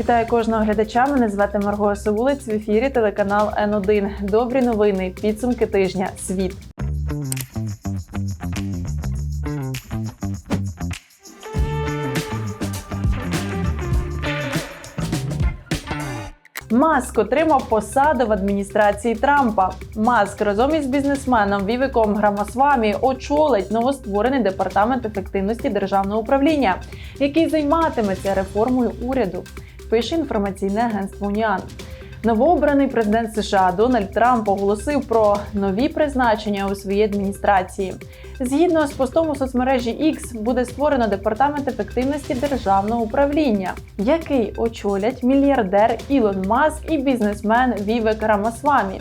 Вітаю кожного глядача. Мене звати Марго Савулець. В ефірі телеканал Н1. Добрі новини. Підсумки тижня. Світ. Маск отримав посаду в адміністрації Трампа. Маск разом із бізнесменом Вівіком Грамасвамі очолить новостворений департамент ефективності державного управління, який займатиметься реформою уряду. Пише інформаційне агентство Уніан. Новообраний президент США Дональд Трамп оголосив про нові призначення у своїй адміністрації. Згідно з постом у соцмережі X буде створено департамент ефективності державного управління, який очолять мільярдер Ілон Маск і бізнесмен Вівек Рамасвамі.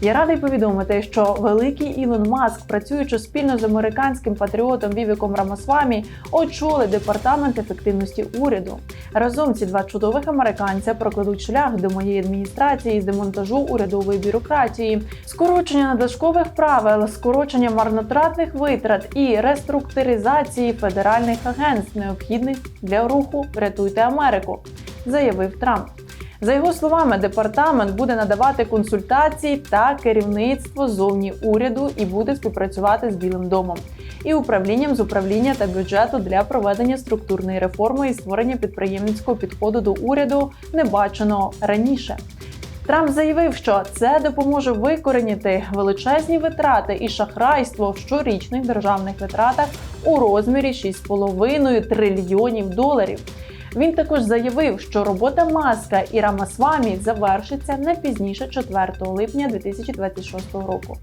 Я радий повідомити, що великий Ілон Маск, працюючи спільно з американським патріотом Вівіком Рамасвамі, очолить департамент ефективності уряду. Разом ці два чудових американця прокладуть шлях до моєї адміністрації з демонтажу урядової бюрократії, скорочення надлишкових правил, скорочення марнотратних витрат і реструктуризації федеральних агентств, необхідних для руху Врятуйте Америку, заявив Трамп. За його словами, департамент буде надавати консультації та керівництво зовні уряду і буде співпрацювати з Білим домом і управлінням з управління та бюджету для проведення структурної реформи і створення підприємницького підходу до уряду, не баченого раніше. Трамп заявив, що це допоможе викорінити величезні витрати і шахрайство в щорічних державних витратах у розмірі 6,5 трильйонів доларів. Він також заявив, що робота маска і Рамасвамі завершиться не пізніше 4 липня 2026 року.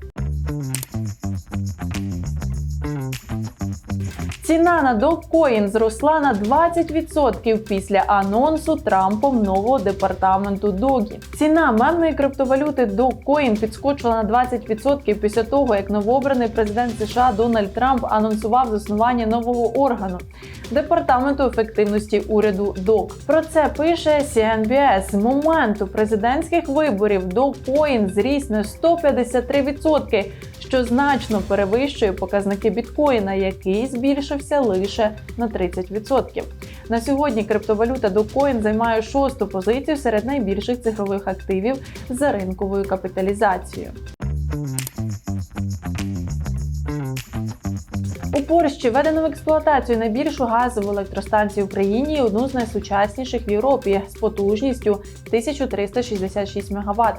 Ціна на Dogecoin зросла на 20% після анонсу Трампом нового департаменту Догі. Ціна мемної криптовалюти Dogecoin підскочила на 20% після того, як новообраний президент США Дональд Трамп анонсував заснування нового органу департаменту ефективності уряду ДОК. Про це пише CNBS. З моменту президентських виборів Dogecoin зріс на 153%, що значно перевищує показники біткоїна, який збільшився лише на 30%. На сьогодні криптовалюта Dogecoin займає шосту позицію серед найбільших цифрових активів за ринковою капіталізацією. У Польщі введено в експлуатацію найбільшу газову електростанцію в країні і одну з найсучасніших в Європі з потужністю 1366 МВт.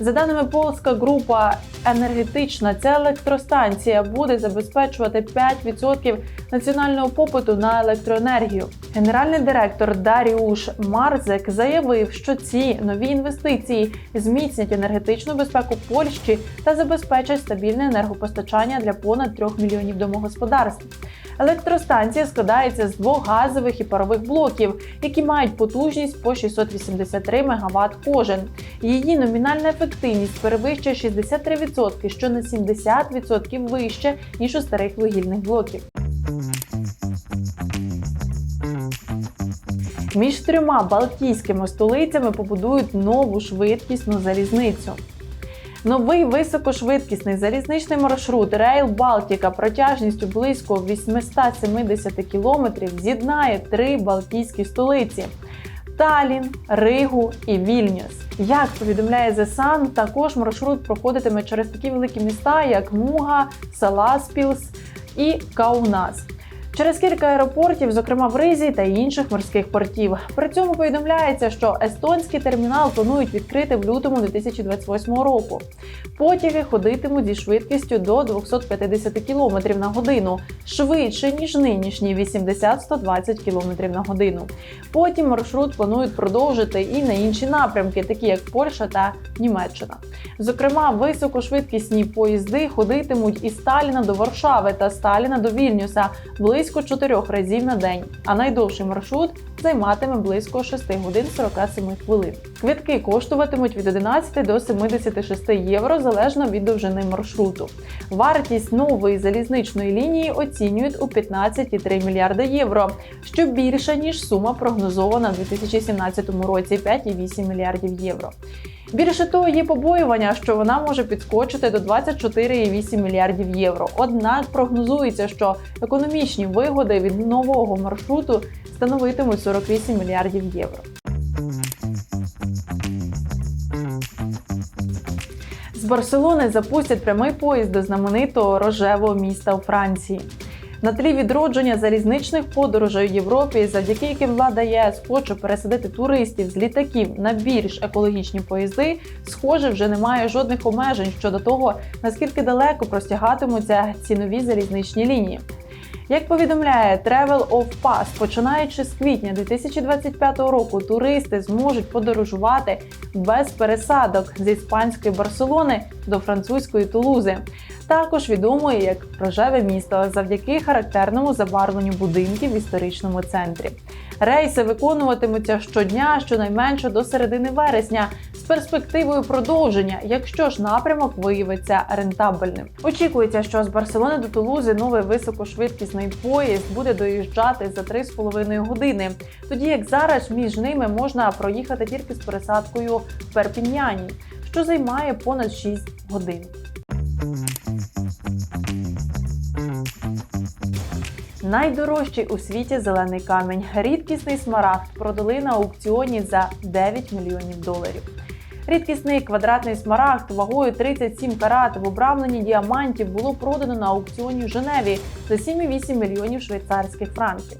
За даними Полська група енергетична, ця електростанція буде забезпечувати 5% національного попиту на електроенергію. Генеральний директор Даріуш Марзек заявив, що ці нові інвестиції зміцнять енергетичну безпеку Польщі та забезпечать стабільне енергопостачання для понад 3 мільйонів домогосподарств. Електростанція складається з двох газових і парових блоків, які мають потужність по 683 МВт кожен. Її номінальна ефективність перевищує 63%, що на 70% вище ніж у старих вугільних блоків. Між трьома балтійськими столицями побудують нову швидкісну залізницю. Новий високошвидкісний залізничний маршрут Рейл Балтіка протяжністю близько 870 кілометрів з'єднає три балтійські столиці. Талін, Ригу і Вільнюс. Як повідомляє The Sun, також маршрут проходитиме через такі великі міста, як Муга, Саласпілс і Каунас. Через кілька аеропортів, зокрема в Ризі та інших морських портів. При цьому повідомляється, що естонський термінал планують відкрити в лютому 2028 року. Потяги ходитимуть зі швидкістю до 250 км на годину, швидше ніж нинішні 80-120 км на годину. Потім маршрут планують продовжити і на інші напрямки, такі як Польща та Німеччина. Зокрема, високошвидкісні поїзди ходитимуть із Сталіна до Варшави та Сталіна до Вільнюса близько 4 разів на день, а найдовший маршрут займатиме близько 6 годин 47 хвилин. Квитки коштуватимуть від 11 до 76 євро залежно від довжини маршруту. Вартість нової залізничної лінії оцінюють у 15,3 мільярда євро, що більше ніж сума прогнозована у 2017 році 5,8 мільярдів євро. Більше того, є побоювання, що вона може підскочити до 24,8 мільярдів євро. Однак прогнозується, що економічні вигоди від нового маршруту становитимуть 48 мільярдів євро. З Барселони запустять прямий поїзд до знаменитого рожевого міста у Франції. На тлі відродження залізничних подорожей у Європі, завдяки яким влада ЄС хоче пересадити туристів з літаків на більш екологічні поїзди, схоже, вже немає жодних обмежень щодо того, наскільки далеко простягатимуться ці нові залізничні лінії. Як повідомляє Travel of Pass, починаючи з квітня 2025 року, туристи зможуть подорожувати без пересадок з іспанської Барселони до французької Тулузи, також відомої як рожеве місто, завдяки характерному забарвленню будинків в історичному центрі. Рейси виконуватимуться щодня, щонайменше до середини вересня, з перспективою продовження, якщо ж напрямок виявиться рентабельним. Очікується, що з Барселони до Тулузи новий високошвидкісний поїзд буде доїжджати за 3,5 години, тоді як зараз між ними можна проїхати тільки з пересадкою в Перпіньяні, що займає понад 6 годин. Найдорожчий у світі зелений камінь, рідкісний смарагд продали на аукціоні за 9 мільйонів доларів. Рідкісний квадратний смарагд вагою 37 карат в обрамленні діамантів було продано на аукціоні в Женеві за 7,8 мільйонів швейцарських франків.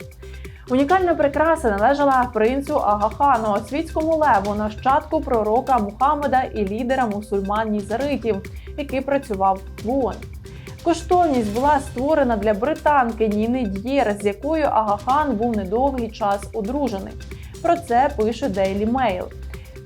Унікальна прикраса належала принцу Агахану, світському леву, нащадку пророка Мухаммеда і лідера мусульман Нізаритів, який працював в ООН. Коштовність була створена для британки Ніни Д'єр, з якою Агахан був недовгий час одружений. Про це пише Daily Mail.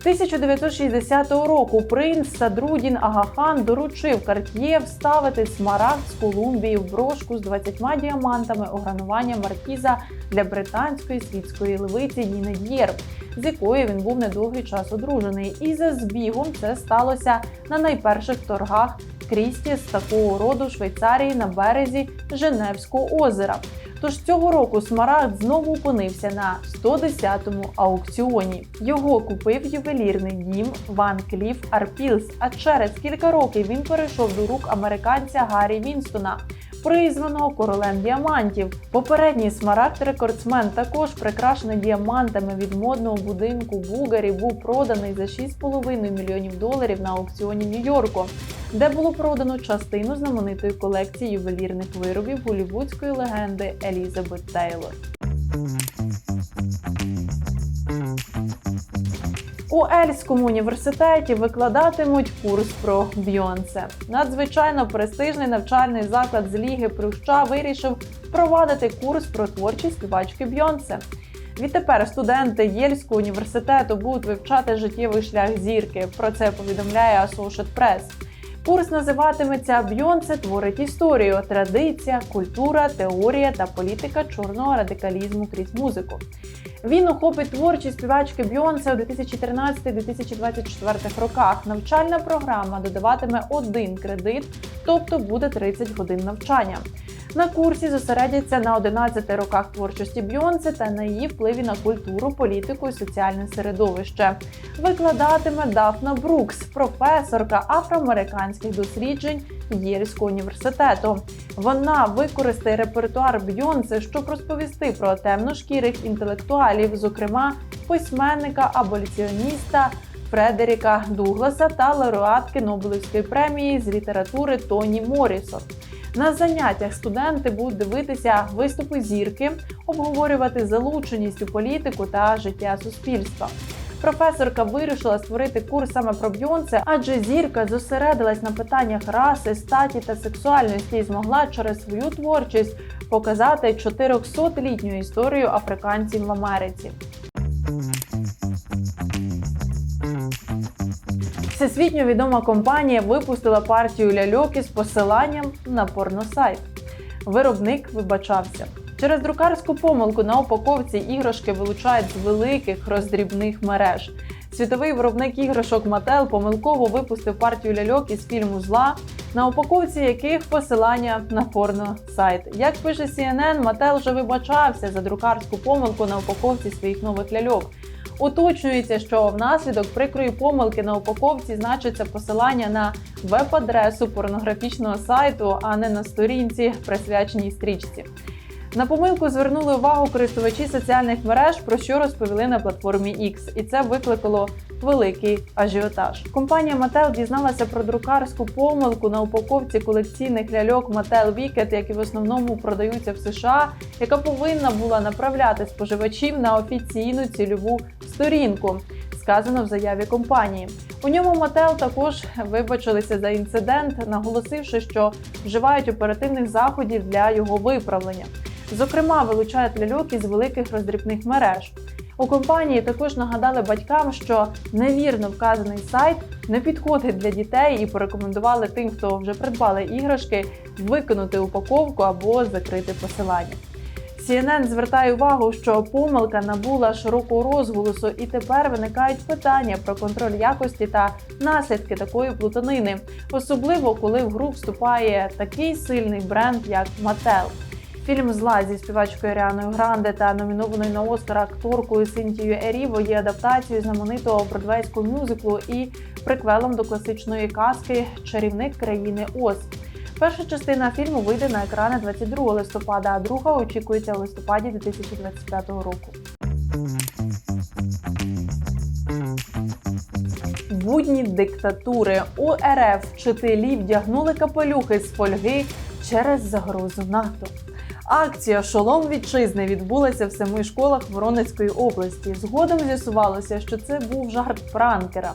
1960 року принц Садрудін Агахан доручив Карт'є вставити смарагд з Колумбії в брошку з 20 діамантами огранування маркіза для британської світської левиці Д'єр, з якою він був недовгий час одружений. І за збігом це сталося на найперших торгах Крісті з такого роду Швейцарії на березі Женевського озера. Тож цього року смарагд знову опинився на 110-му аукціоні. Його купив ювелірний дім Ван Кліф Арпілс. А через кілька років він перейшов до рук американця Гаррі Вінстона. Призваного королем діамантів. Попередній смарагд рекордсмен також прикрашений діамантами від модного будинку Бугарі був проданий за 6,5 мільйонів доларів на аукціоні Нью-Йорку, де було продано частину знаменитої колекції ювелірних виробів голівудської легенди Елізабет Тейлор. У Ельському університеті викладатимуть курс про Бйонсе. Надзвичайно престижний навчальний заклад з Ліги Плюща вирішив впровадити курс про творчість співачки Бйонсе. Відтепер студенти Єльського університету будуть вивчати життєвий шлях зірки. Про це повідомляє Associated Press. Курс називатиметься Бйонсе творить історію, традиція, культура, теорія та політика чорного радикалізму крізь музику. Він охопить творчість співачки Бйонсе у 2013-2024 роках. Навчальна програма додаватиме один кредит, тобто буде 30 годин навчання. На курсі зосередяться на 11 роках творчості Бйонсе та на її впливі на культуру, політику і соціальне середовище. Викладатиме Дафна Брукс, професорка афроамериканських досліджень Єльського університету. Вона використає репертуар Бйонсе, щоб розповісти про темношкірих інтелектуалів, зокрема письменника, аболіціоніста. Фредеріка Дугласа та лауреатки Нобелівської премії з літератури Тоні Морісон. На заняттях студенти будуть дивитися виступи зірки, обговорювати залученість у політику та життя суспільства. Професорка вирішила створити курс саме про Бйонсе, адже зірка зосередилась на питаннях раси, статі та сексуальності і змогла через свою творчість показати 400-літню історію африканців в Америці. Всесвітньо відома компанія випустила партію ляльок із посиланням на порносайт. Виробник вибачався. Через друкарську помилку на упаковці іграшки вилучають з великих роздрібних мереж. Світовий виробник іграшок Mattel помилково випустив партію ляльок із фільму Зла, на упаковці яких посилання на порносайт. Як пише CNN, Mattel вже вибачався за друкарську помилку на упаковці своїх нових ляльок. Уточнюється, що внаслідок прикрої помилки на упаковці значиться посилання на веб-адресу порнографічного сайту, а не на сторінці, присвяченій стрічці. На помилку звернули увагу користувачі соціальних мереж, про що розповіли на платформі X, і це викликало великий ажіотаж. Компанія Mattel дізналася про друкарську помилку на упаковці колекційних ляльок Mattel Wicked, які в основному продаються в США, яка повинна була направляти споживачів на офіційну цільову сторінку. Сказано в заяві компанії. У ньому Mattel також вибачилися за інцидент, наголосивши, що вживають оперативних заходів для його виправлення. Зокрема, вилучають ляльок із великих роздрібних мереж. У компанії також нагадали батькам, що невірно вказаний сайт не підходить для дітей і порекомендували тим, хто вже придбали іграшки, викинути упаковку або закрити посилання. CNN звертає увагу, що помилка набула широкого розголосу, і тепер виникають питання про контроль якості та наслідки такої плутанини, особливо коли в гру вступає такий сильний бренд, як Mattel. Фільм Зла зі співачкою Аріаною Гранде та номінованою на Оскар акторкою Синтією Еріво є адаптацією знаменитого бродвейського мюзиклу і приквелом до класичної казки Чарівник країни Оз. Перша частина фільму вийде на екрани 22 листопада, а друга очікується у листопаді 2025 року. Будні диктатури у РФ вчителі вдягнули капелюхи з фольги через загрозу НАТО. Акція Шолом вітчизни відбулася в семи школах Воронецької області. Згодом з'ясувалося, що це був жарт пранкера.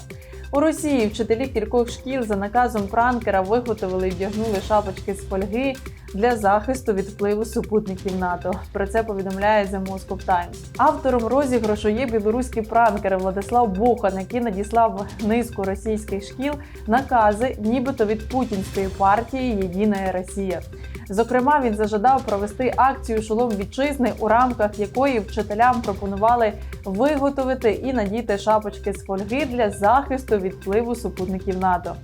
У Росії вчителі кількох шкіл за наказом пранкера виготовили і вдягнули шапочки з фольги для захисту від впливу супутників НАТО. Про це повідомляє The Moscow Times. Автором розіграшу є білоруський пранкер Владислав Бохан, який надіслав низку російських шкіл накази, нібито від путінської партії Єдина Росія. Зокрема, він зажадав провести акцію Шолом вітчизни, у рамках якої вчителям пропонували виготовити і надіти шапочки з фольги для захисту від впливу супутників НАТО.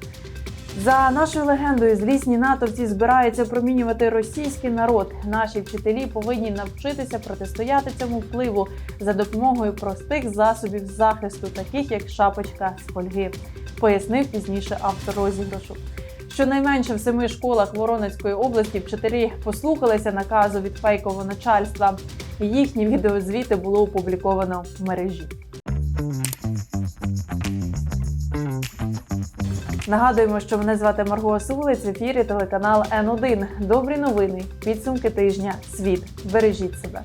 За нашою легендою, злісні натовці збираються промінювати російський народ. Наші вчителі повинні навчитися протистояти цьому впливу за допомогою простих засобів захисту, таких як шапочка з фольги, пояснив пізніше автор розіграшу. Щонайменше в семи школах Воронезької області вчителі послухалися наказу від фейкового начальства. Їхні відеозвіти було опубліковано в мережі. Нагадуємо, що мене звати Марго Сулиць в ефірі телеканал Н1. Добрі новини, підсумки тижня. Світ. Бережіть себе.